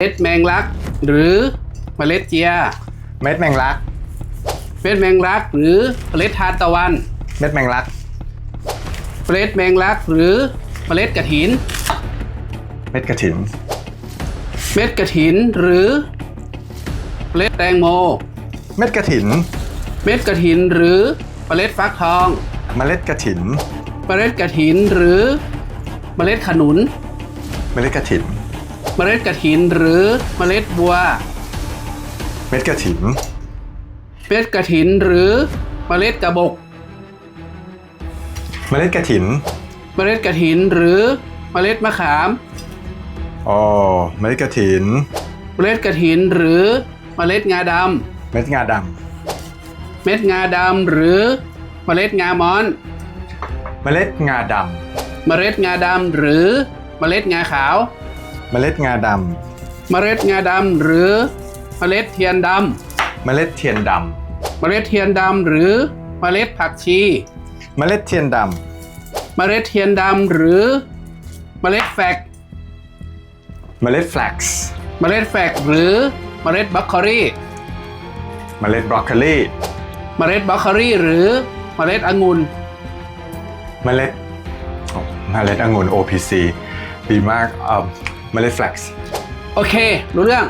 เมล็ดแมงลัก หรือเมล็ดเจีย เม็ดแมงลัก เมล็ดแมงลัก หรือเมล็ดทานตะวัน เม็ดแมงลัก เมล็ดแมงลัก หรือเมล็ดกระถิน เม็ดกระถิน เม็ดกระถิน หรือเมล็ดแตงโม เม็ดกระถิน เม็ดกระถิน หรือเมล็ดฟักทอง เมล็ดกระถิน เมล็ดกระถิน หรือเมล็ดขนุน เมล็ดกระถิน เมล็ดกระถินหรือเมล็ดบัว เม็ดกระถิน เม็ดกระถินหรือเมล็ดกระบอกเมล็ดกระถิน เมล็ดกระถินหรือเมล็ดมะขาม อ๋อ เมล็ดกระถิน เมล็ดกระถินหรือเมล็ดงาดเม็ดงาดำ เม็ดงาดำหรือเมล็ดงามอนำ เมล็ดงาดเมล็ดงาดำหรือเมล็ดงาขาวำ เมล็ดงาดเมล็ดงาดำหรือเมล็ดเทียนดำเมล็ดเทียนดำเมล็ดเทียนดำหรือเมล็ดผักชีำเมล็ดเทียนดเมล็ดเทียนดำหรือเมล็ดแฟกำเมล็ดแฟลกซ์เมล็ดแฟกหรือเมล็ดบล็อกโคลีเมล็ดบรอกโคลีเมล็ดบล็อกโคลีหรือเมล็ดองุ่นเมล็ดโอ้เมล็ดองุ่น OPC ดีมากเอ่อ เมล็ดแฟลกซ์ โอเค รู้เรื่อง